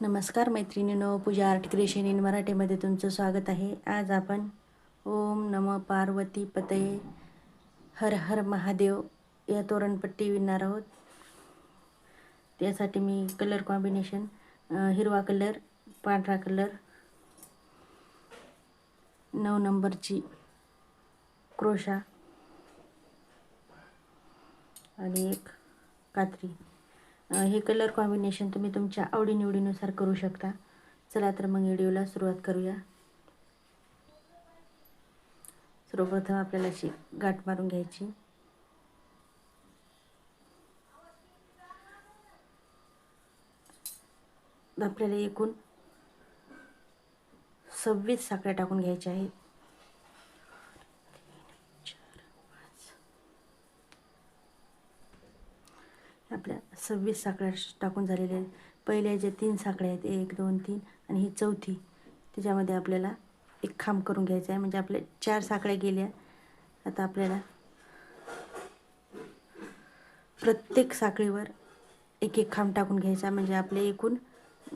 नमस्कार मैत्रिणीनो Pooja art creation in मराठीमध्ये तुमचं स्वागत आहे. आज आपण ओम नम पार्वती पतये हर हर महादेव या तोरणपट्टी विणणार आहोत. त्यासाठी मी कलर कॉम्बिनेशन हिरवा कलर पांढरा कलर नऊ नंबरची क्रोशा आणि एक कात्री. हे कलर कॉम्बिनेशन तुम्ही तुमच्या आवडीनिवडीनुसार करू शकता. चला तर मग व्हिडिओला सुरुवात करूया. सर्वप्रथम आपल्याला अशी गाठ मारून घ्यायची. आपल्याला एकूण सव्वीस साखळ्या टाकून घ्यायच्या आहेत आपल्या सव्वीस साखळ्या टाकून झालेल्या आहेत. पहिल्या जे तीन साखळ्या आहेत एक दोन तीन आणि ही चौथी त्याच्यामध्ये आपल्याला एक खांब करून घ्यायचा आहे. म्हणजे आपल्या चार साखळ्या गेल्या. आता आपल्याला प्रत्येक साखळीवर एक एक खांब टाकून घ्यायचा म्हणजे आपले एकूण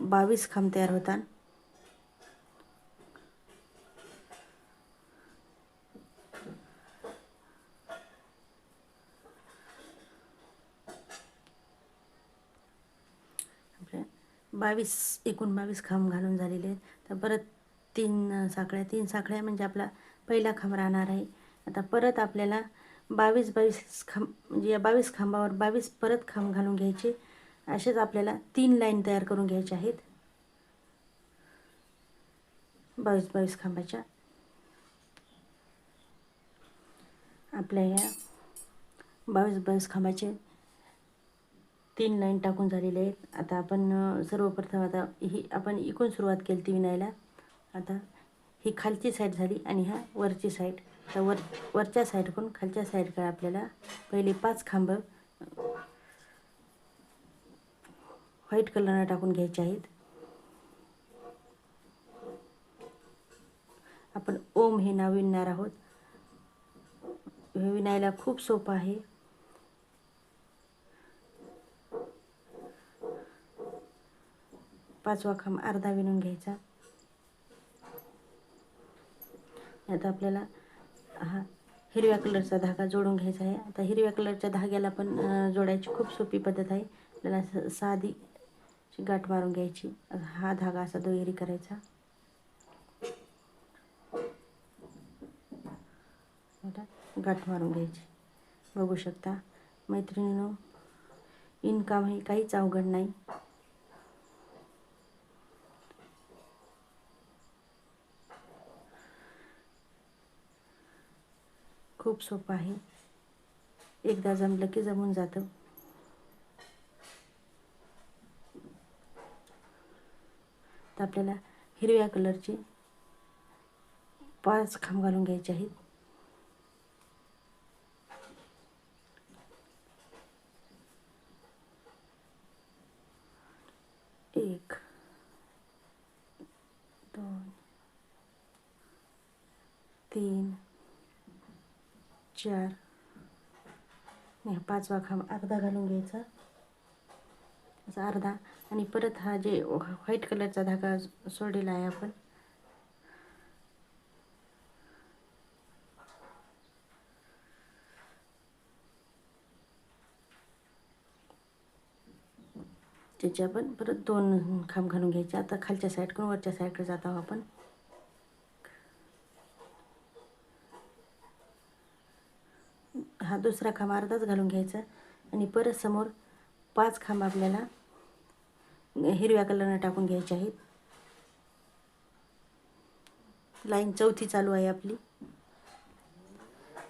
बावीस खांब तयार होतात आपल्या बावीस एकूण बावीस खांब घालून झालेले आहेत. तर परत तीन साखळ्या तीन साखळ्या म्हणजे आपला पहिला खांब राहणार आहे. आता परत आपल्याला बावीस बावीस खांब म्हणजे या बावीस खांबावर बावीस परत खांब घालून घ्यायचे. असेच आपल्याला तीन लाईन तयार करून घ्यायच्या आहेत. बावीस बावीस खांबाच्या. आपल्या या बावीस बावीस खांबाचे तीन लाईन टाकून झालेले आहेत. आता आपण सर्वप्रथम आता ही आपण इकून सुरुवात केली ती विणायला आता ही खालची साईड झाली आणि ह्या वरची साईड तर वर वरच्या साईडकडून खालच्या साईडकडे आपल्याला पहिले पाच खांब व्हाईट कलरनं टाकून घ्यायचे आहेत. आपण ओम हे नाव विणणार आहोत. हे विणायला खूप सोपं आहे. पाचवा खांब अर्धा विणून घ्यायचा. आता आपल्याला हा हिरव्या कलरचा धागा जोडून घ्यायचा आहे. आता हिरव्या कलरच्या धाग्याला पण जोडायची खूप सोपी पद्धत आहे. आपल्याला स- साधी गाठ मारून घ्यायची. हा धागा असा दुहेरी करायचा. गाठ मारून घ्यायची. बघू शकता मैत्रिणीनो इनकाम हे काहीच अवघड नाही. खूप सोपं आहे. एकदा जमलं की जमून जातं. तर आपल्याला हिरव्या कलरची पाच खांब घालून घ्यायचे आहेत. एक दोन तीन चार. हा पाचवा खांब अर्धा घालून घ्यायचा. असा अर्धा. आणि परत हा जे व्हाईट कलरचा धागा सोडलेला आहे आपण. त्याचे आपण परत दोन खांब घालून घ्यायचे. आता खालच्या साईडकडून वरच्या साईडकडे जात आहोत आपण हा दुसरा खांब अर्धाच घालून घ्यायचा आणि परत समोर पाच खांब आपल्याला हिरव्या कलरनं टाकून घ्यायचे आहेत. लाईन चौथी चालू आहे आपली.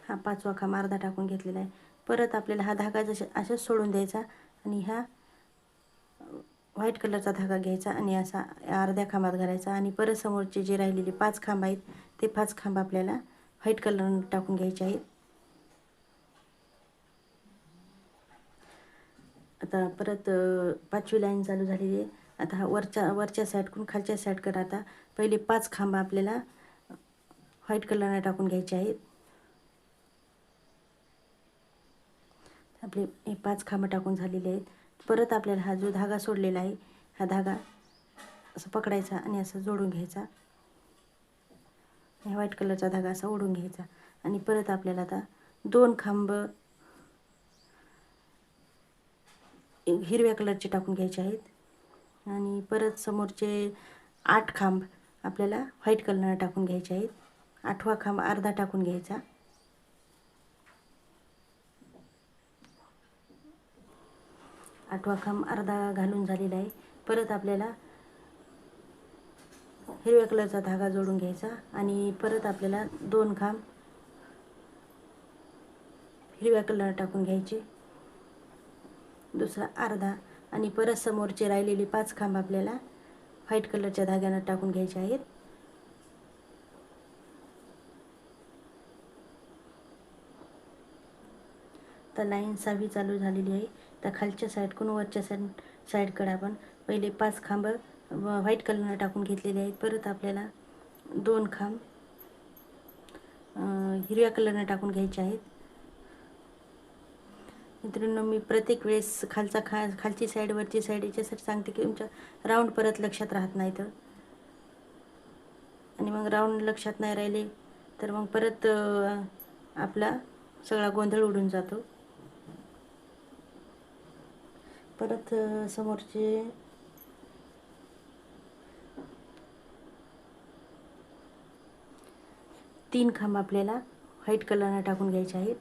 हा पाचवा खांब अर्धा टाकून घेतलेला आहे. परत आपल्याला हा धागा जसा असाच सोडून द्यायचा आणि हा व्हाईट कलरचा धागा घ्यायचा आणि असा अर्ध्या खांबात घालायचा आणि परत समोरचे जे राहिलेले पाच खांब आहेत ते पाच खांब आपल्याला व्हाईट कलरनं टाकून घ्यायचे आहेत. आता परत पाचवी लाईन चालू झालेली आहे. आता हा वरच्या वरच्या साईडकडून खालच्या साईडकडे आता पहिले पाच खांब आपल्याला व्हाईट कलरने टाकून घ्यायचे आहेत. आपले हे पाच खांब टाकून झालेले आहेत. परत आपल्याला हा जो धागा सोडलेला आहे हा धागा असं पकडायचा आणि असं जोडून घ्यायचा. आणि व्हाईट कलरचा धागा असा ओढून घ्यायचा. आणि परत आपल्याला आता दोन खांब हिरव्या कलरचे टाकून घ्यायचे आहेत. आणि परत समोरचे आठ खांब आपल्याला व्हाईट कलरनं टाकून घ्यायचे आहेत. आठवा खांब अर्धा टाकून घ्यायचा. आठवा खांब अर्धा घालून झालेला आहे. परत आपल्याला हिरव्या कलरचा धागा जोडून घ्यायचा आणि परत आपल्याला दोन खांब हिरव्या कलर टाकून घ्यायचे. दुसरा अर्धा आणि परत समोरचे राहिलेले पाच खांब आपल्याला व्हाईट कलरच्या धाग्यानं टाकून घ्यायचे आहेत. तर लाईन सहावी चालू झालेली आहे. तर खालच्या साईडकडून वरच्या साईड साईडकडे आपण पहिले पाच खांब व्हाईट कलरनं टाकून घेतलेले आहेत. परत आपल्याला दोन खांब हिरव्या कलरनं टाकून घ्यायचे आहेत. मित्रांनो मी प्रत्येक वेळेस खालचा खा खालची साईड वरची साईड याच्यासाठी सांगते की तुमच्या राऊंड परत लक्षात राहत नाही तर. आणि मग राऊंड लक्षात नाही राहिले तर मग परत आपला सगळा गोंधळ उडून जातो. परत समोरचे तीन खांब आपल्याला व्हाईट कलरनं टाकून घ्यायचे आहेत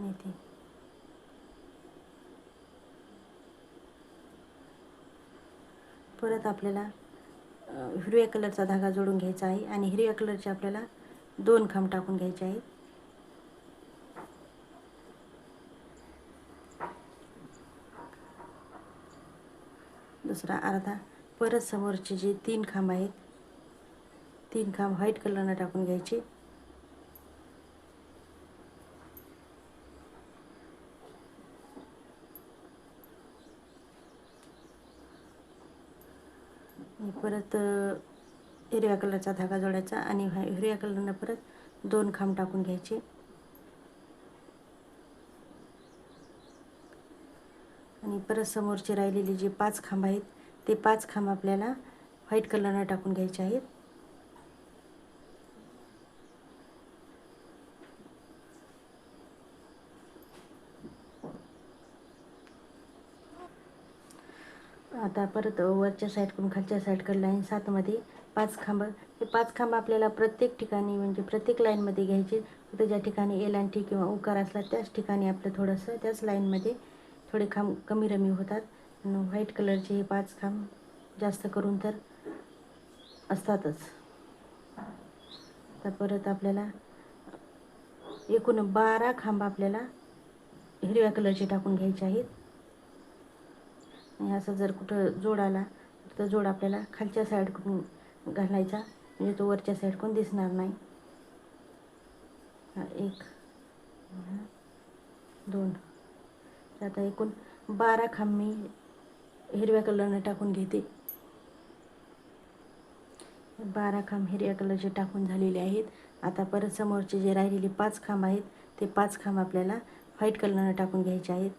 इथे परत आपल्याला हिरव्या कलरचा धागा जोडून घ्यायचा आहे आणि हिरव्या कलरचे आपल्याला दोन खांब टाकून घ्यायचे आहेत. दुसरा अर्धा. परत समोरचे जे तीन खांब आहेत तीन खांब व्हाईट कलरनं टाकून घ्यायचे. परत हिरव्या कलरचा धागा जोडायचा आणि हिरव्या कलरनं परत दोन खांब टाकून घ्यायचे. आणि परत समोरचे राहिलेले जे पाच खांब आहेत ते पाच खांब आपल्याला व्हाईट कलरनं टाकून घ्यायचे आहेत. आता परत वरच्या साईडकडून खालच्या साईडकडे लाईन सातमध्ये पाच खांब. हे पाच खांब आपल्याला प्रत्येक ठिकाणी म्हणजे प्रत्येक लाईनमध्ये घ्यायचे. फक्त ज्या ठिकाणी एलांटी किंवा उकार असला त्याच ठिकाणी आपलं थोडंसं त्याच लाईनमध्ये थोडे खांब कमी रमी होतात. व्हाईट कलरचे हे पाच खांब जास्त करून तर असतातच. तर परत आपल्याला एकूण बारा खांब आपल्याला हिरव्या कलरचे टाकून घ्यायचे आहेत. आणि असं जर कुठं जोड आला तर जोड आपल्याला खालच्या साईडकडून घालायचा. म्हणजे तो वरच्या साईडकडून दिसणार नाही. एक दोन. आता एकूण बारा खांब मी हिरव्या कलरने टाकून घेते. बारा खांब हिरव्या कलरचे टाकून झालेले आहेत. आता परत समोरचे जे राहिलेले पाच खांब आहेत ते पाच खांब आपल्याला व्हाईट कलरनं टाकून घ्यायचे आहेत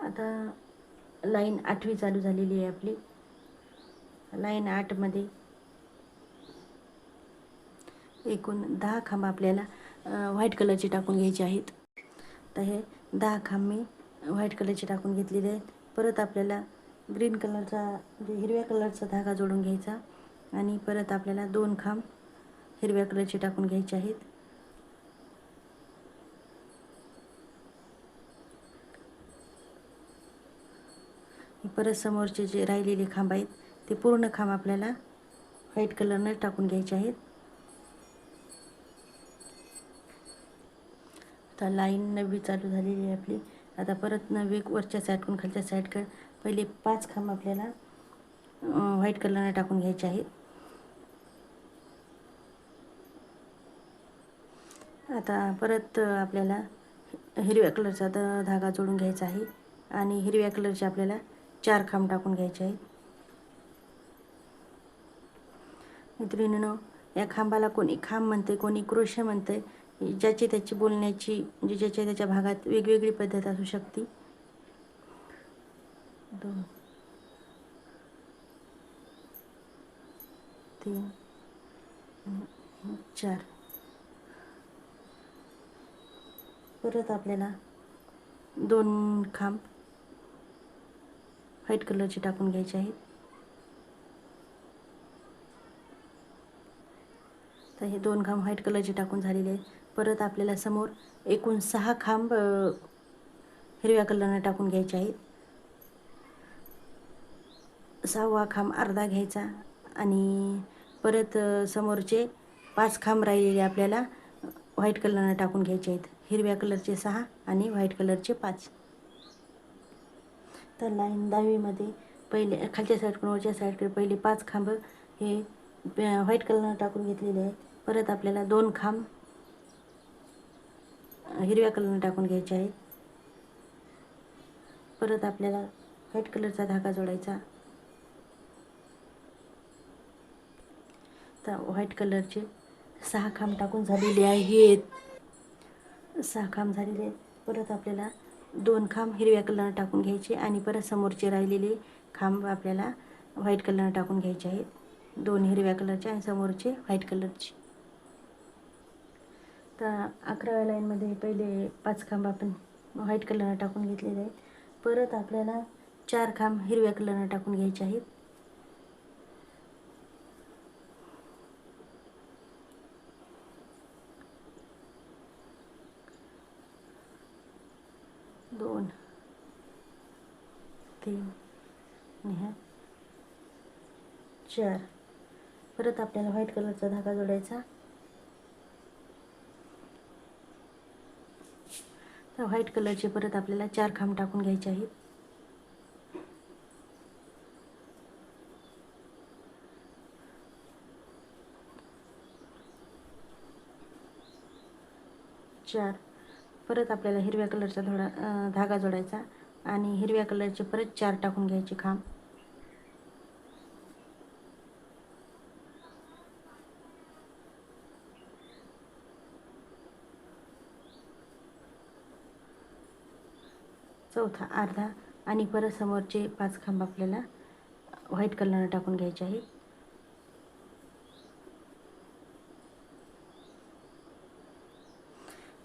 आता लाईन आठवी चालू झालेली आहे आपली. लाईन आठमध्ये एकूण दहा खांब आपल्याला व्हाईट कलरचे टाकून घ्यायचे आहेत. तर हे दहा खांब मी व्हाईट कलरचे टाकून घेतलेले आहेत. परत आपल्याला ग्रीन कलरचा म्हणजे हिरव्या कलरचा धागा जोडून घ्यायचा आणि परत आपल्याला दोन खांब हिरव्या कलरचे टाकून घ्यायचे आहेत. परत समोरचे जे राहिलेले खांब आहेत ते पूर्ण खांब आपल्याला व्हाईट कलरनं टाकून घ्यायचे आहेत. आता लाईन नववी चालू झालेली आहे आपली. आता परत नवी वरच्या साईडकडून खालच्या साईडकडे पहिले पाच खांब आपल्याला व्हाईट कलरनं टाकून घ्यायचे आहेत. आता परत आपल्याला हिरव्या कलरचा द धागा जोडून घ्यायचा आहे. आणि हिरव्या कलरचे आपल्याला चार खांब टाकून घ्यायचे आहेत. मैत्रिणीनं या खांबाला कोणी खांब म्हणते कोणी क्रोशे म्हणते ज्याची त्याची बोलण्याची म्हणजे ज्याच्या त्याच्या भागात वेगवेगळी पद्धत असू शकते. दोन तीन चार. परत आपल्याला दोन खांब व्हाईट कलरचे टाकून घ्यायचे आहेत तर हे दोन खांब व्हाईट कलरचे टाकून झालेले आहेत. परत आपल्याला समोर एकूण सहा खांब हिरव्या कलरनं टाकून घ्यायचे आहेत. सहावा खांब अर्धा घ्यायचा आणि परत समोरचे पाच खांब राहिलेले आपल्याला व्हाईट कलरनं टाकून घ्यायचे आहेत. हिरव्या कलरचे सहा आणि व्हाईट कलरचे पाच. तर लाईन दहावीमध्ये पहिले खालच्या साईडकडून वरच्या साईडकडे पहिले पाच खांब हे व्हाईट कलरनं टाकून घेतलेले आहेत. परत आपल्याला दोन खांब हिरव्या कलरनं टाकून घ्यायचे आहेत. परत आपल्याला व्हाईट कलरचा धागा जोडायचा. तर व्हाईट कलरचे सहा खांब टाकून झालेले आहेत. सहा खांब झालेले आहेत. परत आपल्याला दोन खांब हिरव्या कलरनं टाकून घ्यायचे आणि परत समोरचे राहिलेले खांब आपल्याला व्हाईट कलरनं टाकून घ्यायचे आहेत. दोन हिरव्या कलरचे आणि समोरचे व्हाईट कलरचे. तर अकराव्या लाईनमध्ये पहिले पाच खांब आपण व्हाईट कलरनं टाकून घेतलेले आहेत. परत आपल्याला चार खांब हिरव्या कलरनं टाकून घ्यायचे आहेत दोन तीन आणि चार परत आपल्याला व्हाईट कलरचा धागा जोडायचा. तर व्हाईट कलरचे परत आपल्याला चार खांब टाकून घ्यायचे आहेत. चार. परत आपल्याला हिरव्या कलरचा थोडा धागा जोडायचा. आणि हिरव्या कलरचे परत चार टाकून घ्यायचे खांब. चौथा अर्धा आणि परत समोरचे पाच खांब आपल्याला व्हाईट कलरनं टाकून घ्यायचे आहेत.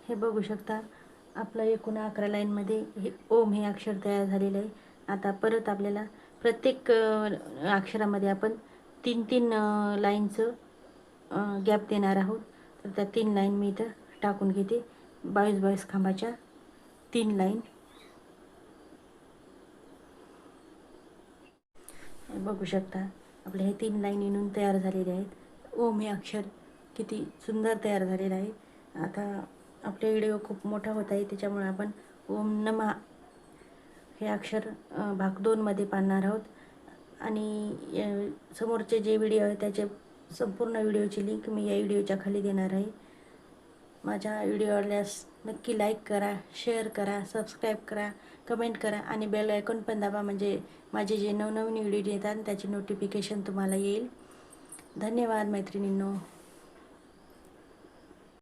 हे बघू शकता आपलं एकूण अकरा लाईनमध्ये हे ओम हे अक्षर तयार झालेलं आहे. आता परत आपल्याला प्रत्येक अक्षरामध्ये आपण तीन तीन लाईनचं गॅप देणार आहोत. तर त्या तीन लाईन मी इथं टाकून घेते. बावीस बावीस खांबाच्या तीन लाईन बघू शकता आपले हे तीन लाईन येऊन तयार झालेले आहेत. ओम हे अक्षर किती सुंदर तयार झालेलं आहे. आता आपला व्हिडिओ खूप मोठा होत आहे त्याच्यामुळे आपण ओम नमा हे अक्षर भाग दोनमध्ये पाहणार आहोत. आणि या समोरचे जे व्हिडिओ आहे त्याचे संपूर्ण व्हिडिओची लिंक मी या व्हिडिओच्या खाली देणार आहे. माझ्या व्हिडिओ आवडल्यास नक्की लाईक करा शेअर करा सबस्क्राईब करा कमेंट करा आणि बेल आयकॉन पण दाबा. म्हणजे माझे जे नवनवीन व्हिडिओ येतात त्याचे नोटिफिकेशन तुम्हाला येईल. धन्यवाद मैत्रिणींनो.